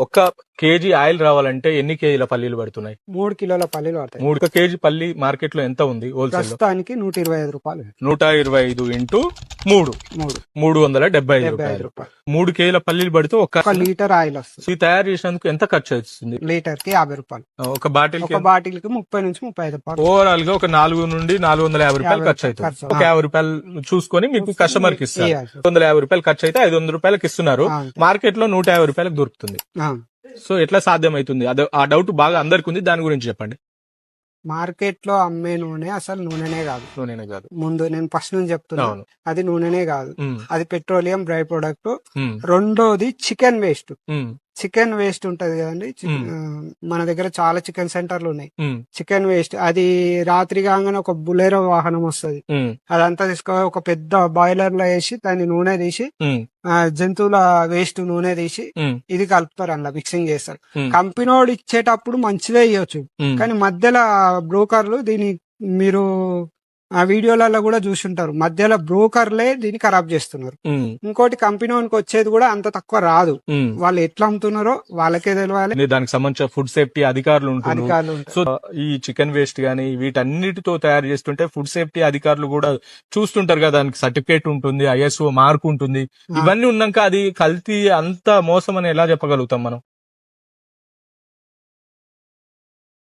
ఒక్క KG oil రావాలంటే ఎన్ని కేజీల పల్లీలు పడుతున్నాయి? మూడు కిలోల పల్లీలు పడతాయి. మూడు కేజీ పల్లి మార్కెట్లో ఎంత ఉంది హోల్సేల్ ప్రస్తుతానికి నూట ఇరవై ఐదు రూపాయలు. నూట ఇరవై ఐదు ఇంటూ మూడు. మూడు. మూడు వందల డెబ్బై ఐదు డెబ్బై ఐదు రూపాయలు. రూపాయలు. మూడు కేజీల పల్లీలు పడితే ఒక ఒక లీటర్ ఆయిల్ వస్తుంది. ఇది తయారు చేసినందుకు ఎంత ఖర్చు అవుతుంది? లీటర్కి యాభై రూపాయలు. ఒక బాటిల్ ఒక బాటిల్కి ముప్పై నుంచి ముప్పై ఐదు రూపాయలు. ఓవరాల్గా ఒక నాలుగు నుండి నాలుగు వందల యాభై రూపాయలు యాభై ఖర్చు అవుతుంది. ఖర్చు. ఒక యాభై రూపాయలు చూసుకొని మీకు కస్టమర్కి ఇస్తారు. ఇయ్యాలి. రెండు వందల యాభై రూపాయలు ఖర్చు అయితే ఐదు వందల రూపాయలకి ఇస్తున్నారు. ఆ, మార్కెట్లో నూట యాభై రూపాయలకు దొరుకుతుంది. ఆ. సో ఎట్లా సాధ్యం అవుతుంది అదే ఆ డౌట్ బాగా అందరికి ఉంది దాని గురించి చెప్పండి. మార్కెట్లో అమ్మే నూనె అసలు నూనెనే కాదు. నూనెనే కాదు. ముందు నేను ఫస్ట్ నుంచి చెప్తున్నా అవును. అది నూనెనే కాదు. అది పెట్రోలియం డ్రై ప్రొడక్ట్. రెండోది చికెన్ వేస్ట్. చికెన్ వేస్ట్ ఉంటది కదండి. మ్మ్. మన దగ్గర చాలా చికెన్ సెంటర్లు ఉన్నాయి. ఉమ్, చికెన్ వేస్ట్. అది రాత్రి కాగానే ఒక బులెరో వాహనం వస్తుంది. ఉమ్, అదంతా తీసుకొని ఒక పెద్ద బాయిలర్లో వేసి దాన్ని నూనె తీసి ఉమ్, ఆ, జంతువుల వేస్ట్ నూనె తీసి ఉమ్, ఇది కలుపుతారు అందులో మిక్సింగ్ చేస్తారు. ఉమ్, కంపెనీ వాడు ఇచ్చేటప్పుడు మంచిదే ఇవ్వచ్చు ఉమ్, కానీ మధ్యలో బ్రోకర్లు దీన్ని మీరు ఆ వీడియోలలో కూడా చూసుంటారు. మధ్యలో బ్రోకర్లే దీన్ని ఖరాబ్ చేస్తున్నారు. ఇంకోటి కంపెనీ వచ్చేది కూడా అంత తక్కువ రాదు. వాళ్ళు ఎట్లా అమ్ముతున్నారో వాళ్ళకే తెలియాలి దానికి సంబంధించిన ఫుడ్ సేఫ్టీ అధికారులు అధికారులు. సో ఈ చికెన్ వేస్ట్ గానీ వీటన్నిటితో తయారు చేస్తుంటే ఫుడ్ సేఫ్టీ అధికారులు కూడా చూస్తుంటారు కదా దానికి సర్టిఫికేట్ ఉంటుంది ఐఎస్ఓ మార్క్ ఉంటుంది. ఇవన్నీ ఉన్నాక అది కల్తీ అంత మోసం అని ఎలా చెప్పగలుగుతాం మనం?